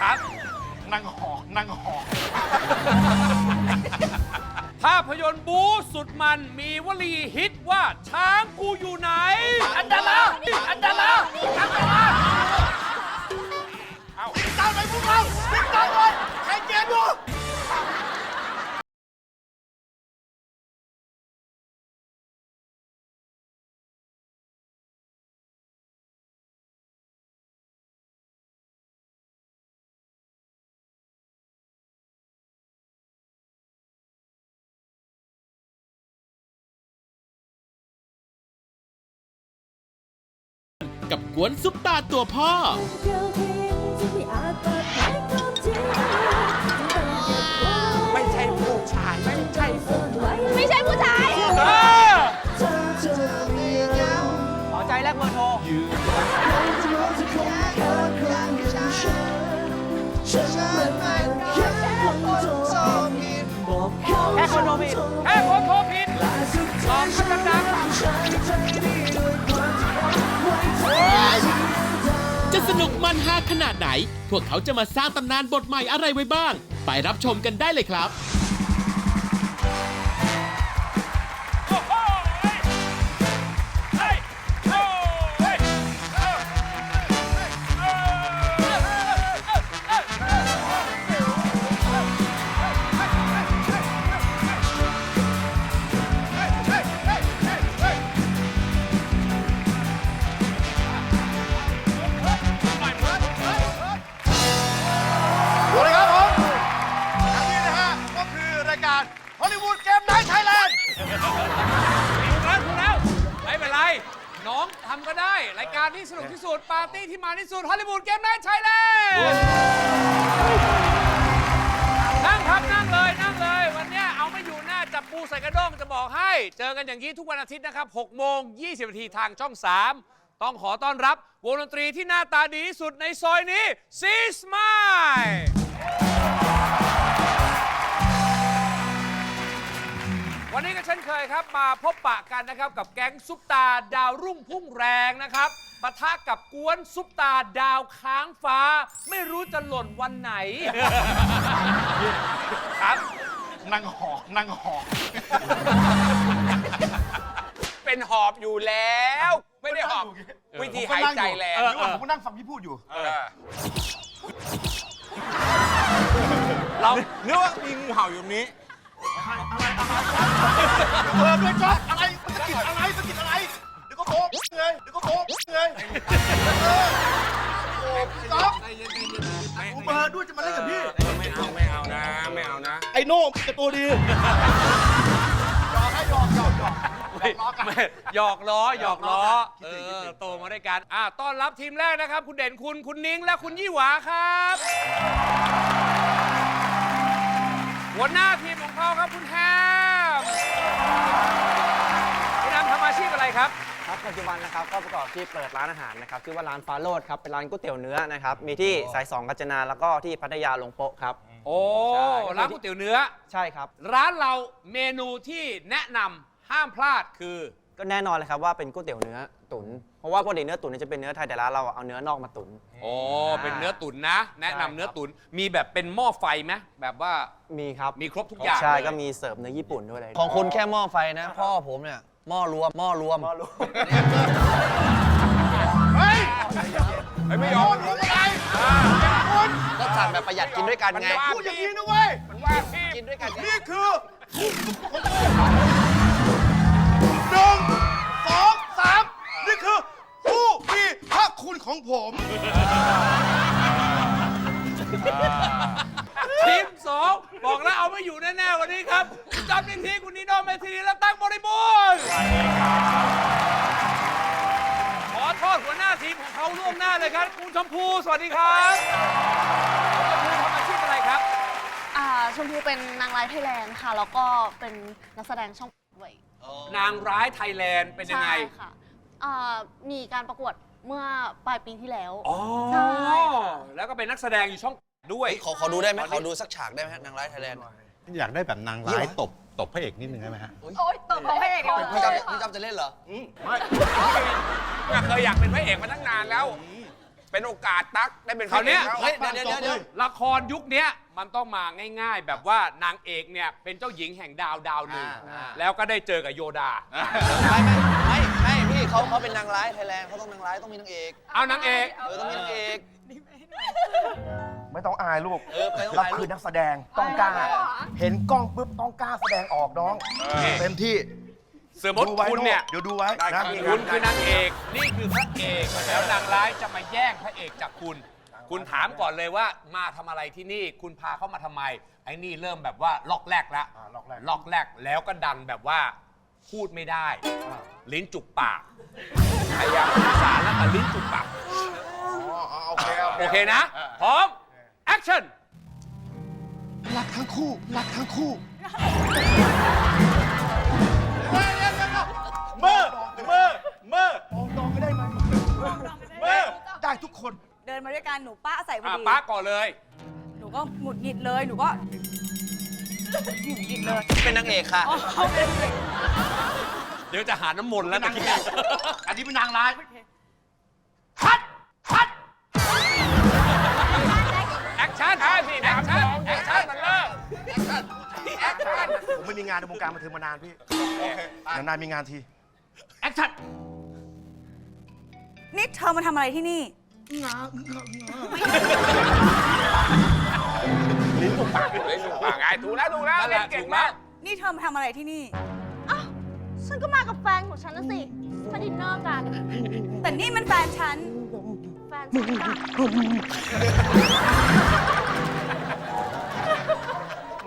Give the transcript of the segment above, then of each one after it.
ครับนั่งหอกนั่งหอก ภาพยนตร์บู๊สุดมันมีวลีฮิตว่าช้างกูอยู่ไหน อันดาราอันดาราอันดาราติดตามไปพวกเราติดตามเลยใครเกมดู กับกวนซุปตาตัวพ่อเดียวทิ้งที่ไม่อาจเปิดเผยความจริงจึงต้องเก็บไว้ไม่ใช่ผู้ชาย ไม่ใช่ผู้ซ่อนไว้ไม่ใช่ผู้ชายเออขอใจแลกเบอร์โทร แค่คนโทรผิดแค่คนโทรผิด ตอบคำดังจ จะสนุกมันฮาขนาดไหน พวกเขาจะมาสร้างตำนานบทใหม่อะไรไว้บ้าง ไปรับชมกันได้เลยครับ ร์ตี้ที่มันที่สุดฮอลลีวูดเกมไนท์ไทยแลนด์นั่งครับนั่งเลยนั่งเลย วันเนี้ยเอาไม่อยู่หน้าจับปูใส่กระด้งจะบอกให้ เจอกันอย่างนี้ทุกวันอาทิตย์นะครับ6โมง 20นาทีทางช่อง 3 ต้องขอต้อนรับวงดนตรีที่หน้าตาดีที่สุดในซอยนี้ซีสมา วันนี้ก็เช่นเคยครับมาพบปะกันนะครับกับแก๊งซุปตาดาวรุ่งพุ่งแรงนะครับปะทะกับกวนซุปตาดาวค้างฟ้า ไม่รู้จะหล่นวันไหน ครับนั่งหอกนั่งหอก เป็นหอบอยู่แล้ว ไม่ได้หอบวิธีหายใจแรงเออผมก็นั่งฟังพี่พูดอยู่เออเราเนื้อว่ามีงูเห่าอยู่ตรงนี้ เออด้วยจ๊อบอะไรมันสะกิดอะไรสะกิดอะไรเดี๋ยวก็โค้งเลยเดี๋ยวก็โค้งเลยเออโอ้พี่จ๊อบอูเบอร์ด้วยจะมาเล่นกับพี่ ไม่เอาไม่เอานะ ไม่เอานะไอ้โน่จะตัวดีหยอกให้หยอกหยอกหยอกหยอกล้อกัน ไม่หยอกล้อหยอกล้อเออโตมาด้วยกันอะต้อนรับทีมแรกนะครับ คุณเด่นคุณคุณนิ้งและคุณยี่หวาครับ หัวหน้าทีมของเขาครับคุณแฮมคุณแฮมทำอาชีพอะไรครับ ครับปัจจุบันนะครับก็ประกอบที่เปิดร้านอาหารนะครับชื่อว่าร้านฟ้าโรดครับเป็นร้านก๋วยเตี๋ยวเนื้อนะครับมีที่สายสองกาญจนาแล้วก็ที่พัทยาลงโป๊ะครับ โอ้ใช่ ร้านก๋วยเตี๋ยวเนื้อ ใช่ครับ ร้านเราเมนูที่แนะนำห้ามพลาดคือ ก็แน่นอนเลยครับว่าเป็นก๋วยเตี๋ยวเนื้อตุ๋น เพราะว่าปกติเนื้อตุ๋นเนยจะเป็นเนื้อไทยแต่ร้านเราเอาเนื้อนอกมาตุ๋นโอ้เป็นเนื้อตุ๋นนะ แนะนำใช่ครับเนื้อตุ๋นมีแบบเป็นหม้อไฟไหมแบบว่ามีครับมีครบทุกอย่างใช่เลยก็มีเสิร์ฟเนื้อญี่ปุ่นด้วยเลยของคุณแค่หม้อไฟนะ พ่อผมเนี่ยหม้อรวมหม้อรวม เฮ้ยไม่ยอมพูดอะไรก็สั่งแบบประหยัดกินด้วยกันไง พูดอย่างนี้นะเว้ยมันว่าพี่กินด้วยกันไง นี่คือหนึ่งสองสามนี่คือผู้มีพระ คุณของผมทีมสองบอกแล้วเอาไม่อยู่แน่ ๆ วันนี้ครับจำนิทีคุณนิโนเมธีและตั้งบริบูรณ์ขอโทษหัวหน้าทีมของเขาล่วงหน้าเลยครับ คุณชมพูสวัสดีครับคุณชมพูทำอาชีพอะไรครับ อ่าชมพูเป็นนางร้ายไทยแลนด์ค่ะ แล้วก็เป็นนักแสดงช่องด้วยนางร้ายไทยแลนด์เป็นยังไง ใช่ค่ะอ่ามีการประกวด เมื่อปลายปีที่แล้ว อ๋อใช่แล้วก็เป็นนักแสดงอยู่ช่องด้วย ขอขอดูได้ไหมขอดูสักฉากได้ไหมฮะนางร้ายไทยแลนด์อยากได้แบบนางร้ายตบตบพระเอกนิดนึงได้ไหมฮะ โอ๊ยตบของพระเอกเลยพี่จำพี่จำจะเล่นเหรอไม่เคยอยากเป็นพระเอกมาตั้งนานแล้ว เป็นโอกาสตั๊กได้เป็นคราวเนี้ยพะอกเฮ้ย เดี๋ยวเดี๋ยวเดี๋ยวละครยุคเนี้ยมันต้องมาง่าย ๆ แบบว่านางเอกเนี่ยเป็นเจ้าหญิงแห่งดาวดาวหนึ่ง แล้วก็ได้เจอกับโยดา ไม่ไม่ไม่ไม่พี่ เขาเขาเป็นนางร้ายไทยแลนด์เขาต้องนางร้ายต้องมีนางเอกเอานางเอกเออต้องมีนางเอกไม่ต้องอายลูกเออไม่ต้องเราอายลูกคือนักแสดงต้องกล้า เห็นกล้องปุ๊บต้องกล้าแสดงออกน้องเต็มที่สมมติดูไว้คุณเนี่ย เดี๋ยวดูไว้ได้ครันะบคุณคือนางเอก นี่คือพระเอก แล้วนางร้ายจะมาแย่งพระเอกจากคุณ คุณถามก่อนเลยว่ามาทำอะไรที่นี่ คุณพาเขามาทำไม ไอ้นี่เริ่มแบบว่าล็อกแรกแล้วอ่าล็อกแรก ล็อกแรกแล้วก็ดันแบบว่า พูดไม่ได้ ลิ้นจุกปากพยายามสื่อสารแล้วก็ลิ้นจุกปากโอเคโอเคนะ พร้อม แอคชั่น รักทั้งคู่ รักทั้งคู่ เมื่อเมื่อเมื่อมองดองไม่ได้ไหมเมื่อได้ทุกคน เดินมาด้วยกันหนูป้าใส่พออะดี ป้าก่อนเลย หนูก็หงุดหงิดเลย หนูก็ หงุดหงิดเลย เป็นนางเอกค่ะอ๋อเขาเป็นเดี๋ยวจะหาน้ำมนต์แล้วตะกี้อันนี้เป็นนางร้ายคัดคัดแอคชั่นห้าสี่แอสาคมสชั่นองแอแอคคชั่ชั่นนมันเริ่มแอคชั่นผมไม่มีงานในวงการบันเทิงมานานพี่นานๆมีงานที แอคชั่นนี่เธอมาทำอะไรที่นี่เฮ้ยถูกปากไงถูกแล้วถูกแล้วนั่นแหเล่ละนเก่ถูงกแล้มาว กนี่เธอมาทำอะไรที่นี่ อ้าวฉันก็มากับแฟนของฉันนะสิมาดินเนอร์กัน แต่นี่มันแฟนฉัน แฟนฉันอะ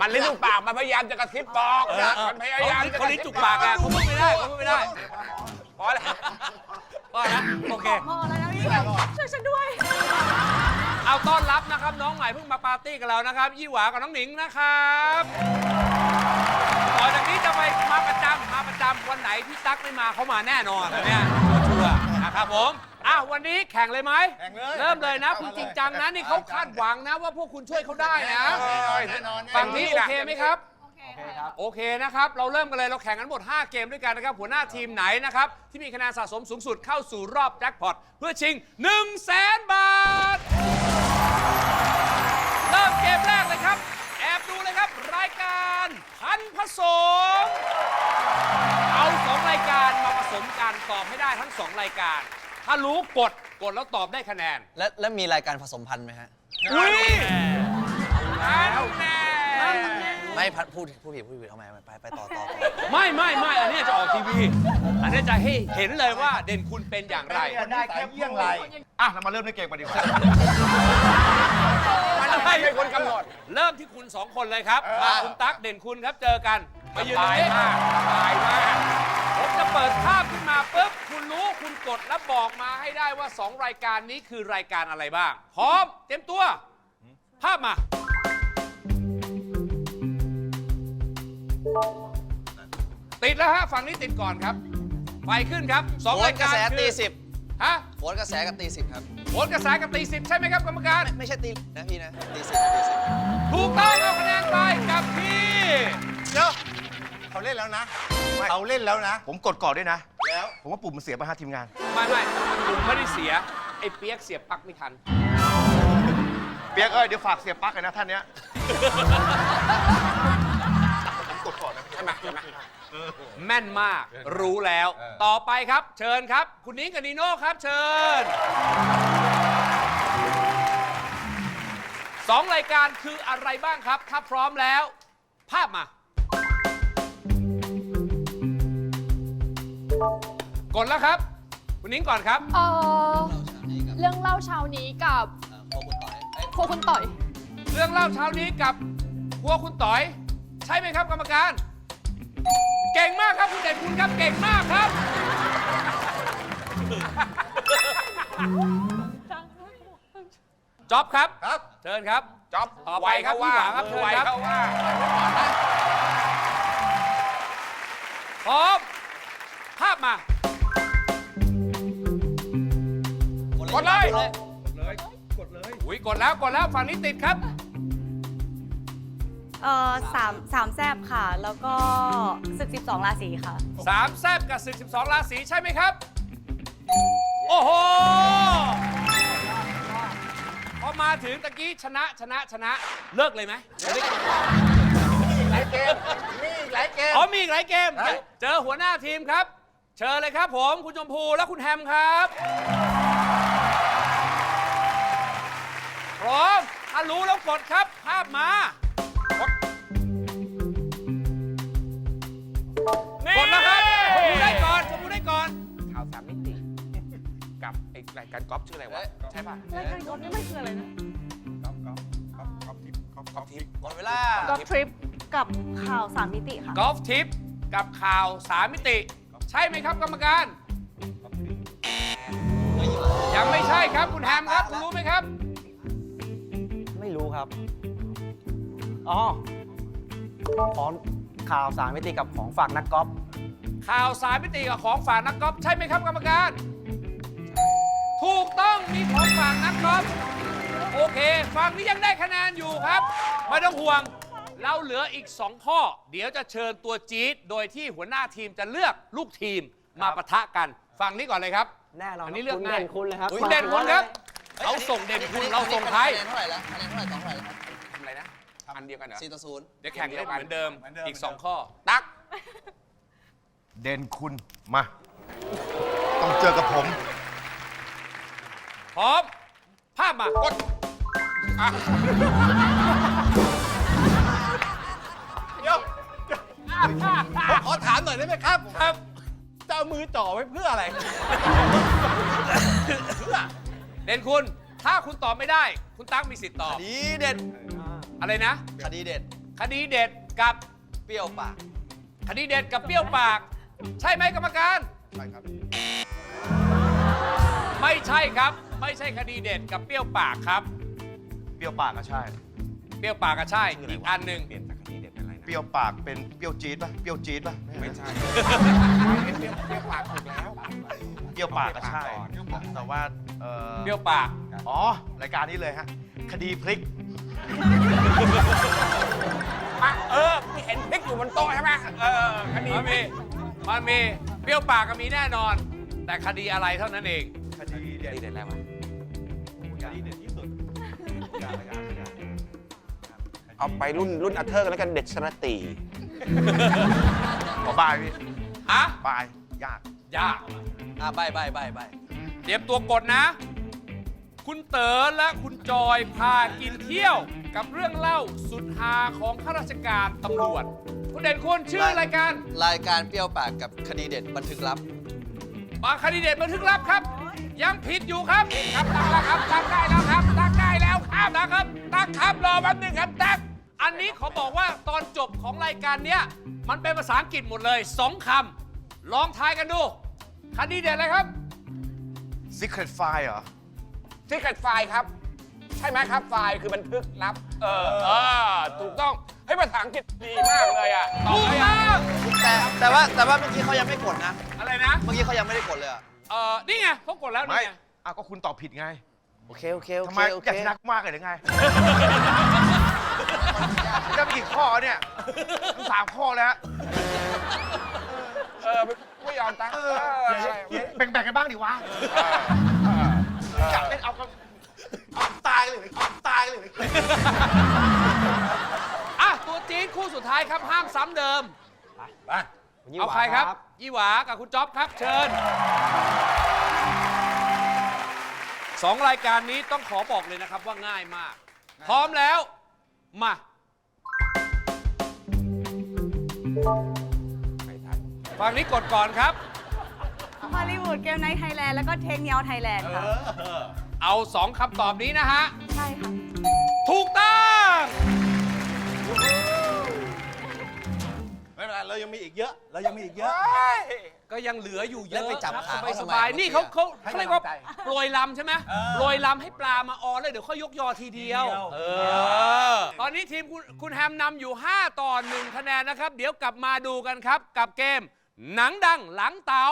มันลิ้นถูกปากมันพยายามจะกระซิบบอกนะมันพยายามจะเขาลิ้นจุกปากอะเขาพูดไม่ได้เขาพูดไม่ได้พอแล้วก็นะโอเค พอแล้วนะพี่ช่วยฉันด้วย เอาต้อนรับนะครับ น้องใหม่เพิ่งมาปาร์ตี้กับเรานะครับ ยี่หวากับน้องหนิงนะครับต่อจากนี้จะไปมาประจำมาประจำวันไหนที่ตั๊กไม่มาเขามาแน่นอนเนี่ยชัวร์ๆนะครับผมอะวันนี้แข่งเลยไหมเริ่มเลยนะ คุณจริงจังนะนี่เขาคาดหวังนะว่าพวกคุณช่วยเขาได้นะฝั่งนี้โอเคไหมครับ โอเคนะครับ เราเริ่มกันเลย เราแข่งกันหมด 5 เกมด้วยกันนะครับ หัวหน้าทีมไหนนะครับ ที่มีคะแนนสะสมสูงสุดเข้าสู่รอบแจ็คพอตเพื่อชิง 1 0 0 0 0แสนบาท ผสม เอาสองรายการมาผสมกันตอบให้ได้ทั้งสองรายการ ถ้ารู้กดกดแล้วตอบได้คะแนนและและมีรายการผสมพันธุ์ไหมฮะ อุ้ยนั่นแน่ไม่พัดพูดพูดผิดพูดผิดเอาใหม่เอาใหม่ไปไปต่อต่อต่อไม่ไม่ไม่อันนี้จะออกทีวี อันนี้จะให้เห็นเลยว่าเด่นคุณเป็นอย่างไร ได้แค่เยี่ยงไรอะ เรามาเริ่มในเกมกันดีกว่ามันไม่ เป็นคนกำหนด เริ่มที่คุณสองคนเลยครับมาคุณตั๊กเด่นคุณครับเจอกันมายืนตรงตายนี้มากตายมาก ผมจะเปิดภาพขึ้นมาปุ๊บคุณรู้คุณกดแล้วบอกมาให้ได้ว่า 2 รายการนี้คือรายการอะไรบ้าง พร้อม เต็มตัว ภาพมา ติดแล้วฮะฝั่งนี้ติดก่อนครับ ไฟขึ้นครับสองโหรานยกระการแสคือตีสิบฮะโหนกระแสกับตีสิบครับ โหนกระแสกับตีสิบใช่ไหมครับกรรมการ ไม่ใช่ตีนะพี่นะตีสิบตีสิบถูกต้องเอาคะแนนไปกับพี่ เดี๋ยวเขาเล่นแล้วนะเขาเล่นแล้วนะ ผมกดก่อนด้วยนะ แล้ว ผมว่าปุ่มมันเสียไปฮะทีมงาน ไม่ไม่ผมไม่ได้เสีย ไอ้เปียกเสียบปลั๊กไม่ทัน เปียกเอ้ยเดี๋ยวฝากเสียปลั๊กเลยนะท่านเนี้ยผมกดก่อนนะใช่ไหมใช่ไหม แม่นมากรู้แล้ว ต่อไปครับ เชิญครับ คุณนิ้งกับนีโน่ครับ เชิญสองรายการคืออะไรบ้างครับ ถ้าพร้อมแล้ว ภาพมา กดแล้วครับ คุณนิ้งก่อนครับ เอ่อเรื่องเล่าเช้านี้กับพวกคุณต่อยเอ้ยครัวคุณต่อยเรื่องเล่าเช้านี้กับพวกคุณต๋อย ใช่ไหมครับกรรมการ เก่งมากครับคุณเด่นคุณครับเก่งมากครับ จ๊อบครับ ครับ เชิญครับ จ๊อบต่อไปไวครับเขาว่าพี่หวาครับเชิญไวครับ เขาว่าพร้อม ภาพมา กดเลยอุ้ยกดแล้วกดแล้วฝั่งนี้ติดครับ เอ่อสามสามแซบค่ะ แล้วก็ศึกสิบสองราศีค่ะ สามแซบกับศึก12 ราศีใช่ไหมครับ โอ้โห พอมาถึงตะกี้ชนะชนะชนะเลิกเลยไหมจะได้หลายเกมมีอีกหลายเกม อ๋อมีอีกหลายเกมเจอหัวหน้าทีมครับ เชิญเลยครับผมคุณชมพูและคุณแฮมครับพร้อมถ้ารู้แล้วกดครับภาพมา รายการก๊อฟชื่ออะไรวะ ใช่ป่ะรายการกอล์ฟนี่ไม่คืออะไรนะก๊อฟทิพย์หมดเวลากอล์ฟทริปกับข่าวสามมิติค่ะ กอล์ฟทิปกับข่าวสามมิติ ใช่ไหมครับกรรมการ ยังไม่ใช่ครับคุณแฮมครับ คุณรู้ไหมครับ ไม่รู้ครับ อ๋อของข่าวสารมิติกับของฝากนักกอล์ฟข่าวสามมิติกับของฝากนักกอล์ฟใช่ไหมครับกรรมการ ถูกต้องมีของฝากนักกอล์ฟโอเคฝั่งนี้ยังได้คะแนนอยู่ครับ ไม่ต้องห่วง เราเหลืออีก 2 ข้อ เดี๋ยวจะเชิญตัวจี๊ด โดยที่หัวหน้าทีมจะเลือกลูกทีมมาปะทะกัน ฝั่งนี้ก่อนเลยครับ แน่นอนอันนี้เลือกคุณง่ายเด่นคุณเลยครับคุณเด่นคุณครับเขาส่งเด่นคุณเราส่งใครคะแนนเท่าไหร่แล้วคะแนนเท่าไหร่สองเท่าไหร่แล้วครับทำอะไรนะอันเดียวกันเหรอสี่ต่อศูนย์เดี๋ยวแข่งเล่นเหมือนเดิมเหมือนเดิมอีก 2 ข้อ ตักเด่นคุณมา ต้องเจอกับผม พร้อม ภาพมากดขอถามหน่อยได้ไหมครับ ครับ จะเอามือจ่อไว้เพื่ออะไร เด่นคุณ ถ้าคุณตอบไม่ได้ คุณตั๊กมีสิทธิ์ตอบคดีเด็ด อะไรนะ คดีเด็ด คดีเด็ดกับเปรี้ยวปากคดีเด็ดกับเปรี้ยวปาก ใช่ไหมกรรมการ ใช่ครับ ไม่ใช่ครับ ไม่ใช่คดีเด็ดกับเปรี้ยวปากครับ เปรี้ยวปากอะใช่ เปรี้ยวปากก็ใช่ อีกอันหนึ่งเปลี่ยนจากคดีเด็ดเป็นอะไรนะเปรี้ยวปากเป็นเปรี้ยวจี๊ดป่ะ เปรี้ยวจี๊ดป่ะ ไม่ใช่เปรี้ยวเปรี้ยวปากถูกแล้วเปรี้ยวปากอะใช่ แต่ว่าเออเปรี้ยวปาก อ๋อ รายการนี้เลยฮะ คดีพลิกมาเออที่เห็นพริกอยู่บนโต๊ะใช่ไหมเออคดีมันมีมันมีเปรี้ยวปากก็มีแน่นอน แต่คดีอะไรเท่านั้นเอง คดีคเด็ดดีเด็ดแล้ววะ เอาไปรุ่นรุ่นอัเทอร์กันแล้วกันเด็ดชนะตีขอบายพี่ฮะบายยาก ยากอ่าใบใบใบใบเตรียมตัวกดนะ คุณเต๋อและคุณจอยพากินเที่ยวกับเรื่องเล่าสุดฮาของข้าราชการตำรวจ คุณเด่นคุณชื่อรายการ รายการเปรี้ยวปากกับคดีเด็ดบันทึกลับบางคดีเดตบันทึกลับครับ ยังผิดอยู่ครับครับตั้งแล้วครับตั้งได้แล้วครับตั้งได้แล้วครับนะครับตั้งครับรอแป๊บนึงครับตั้งอันนี้เขาบอกว่าตอนจบของรายการเนี้ยมันเป็นภาษาอังกฤษหมดเลยสองคำลองทายกันดูคดีเด็ดอะไรครับ Secret File เหรอ ที่ขัดไฟล์ครับ ใช่ไหมครับไฟล์คือบันทึกลับ เออเออถูกต้องเฮ้ยภาษาอังกฤษดีมากเลยอะตอบถูกได้ต้อะองแต่แต่ว่าแต่ว่าเมื่อกี้เขายังไม่กดนะ อะไรนะ เมื่อกี้เขายังไม่ได้กดเลยอะ เออนี่ไงเขากดแล้วไม่นี่ไงอะก็คุณตอบผิดไงโอเคโอเคโอทำเคไมโออเคยากชนะกูมากเลยหรือไงจะมีกี่ข้อเนี่ยทั้งสามข้อแล้วเออไม่ไม่ยอมตั้งเอเอออแบ่งๆกันบ้างดิวะอยากเล่นเอากันเอาตายเลยเอาตายเลยอะตัวจีนคู่สุดท้ายครับห้ามซ้ำเดิม เอาใครครับยี่หวากับคุณจ๊อบครับ เชิญสองรายการนี้ต้องขอบอกเลยนะครับว่าง่ายมาก พร้อมแล้วมาฝั่งนี้กดก่อนครับ ฮอลลีวูดเกมไนท์ไทยแลนด์แล้วก็เทคเนียลไทยแลนด์ค่ะ เอาสองคำตอบนี้นะฮะ ใช่ค่ะ ถูกต้อง ไม่เป็นไรเรายังมีอีกเยอะ เรายังมีอีกเยอะ ก็ยังเหลืออยู่เยแล้วอะไปจับครับขาสเขาบายทำสไมบายเมื่อกี้นี่เขาเขาให้เขาเรียกว่า กำลังใจโปรยลำใช่ไหมโปรยลำให้ปลามาออแล้วเดี๋ยวเขายกยอทีเดียว เออ ตอนนี้ทีมคุณคุณแฮมนำอยู่ 5 ต่อ 1 คะแนนนะครับ เดี๋ยวกลับมาดูกันครับ กับเกม หนังดังหลังเต๋า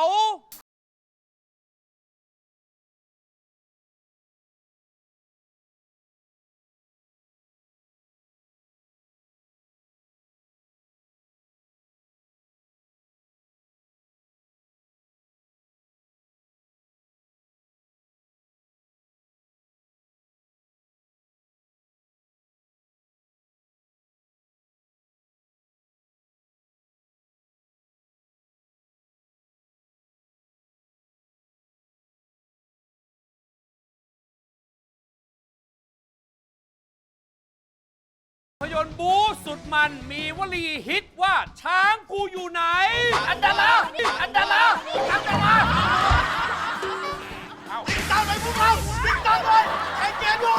ภาพยนตร์บูสุดมันมีวลีฮิตว่าช้างกูอยู่ไหน อันดาลาอันดาลาอันดาลาติดตามไปพวกเราวิ่งตามเลยไอ้เจมส์ดู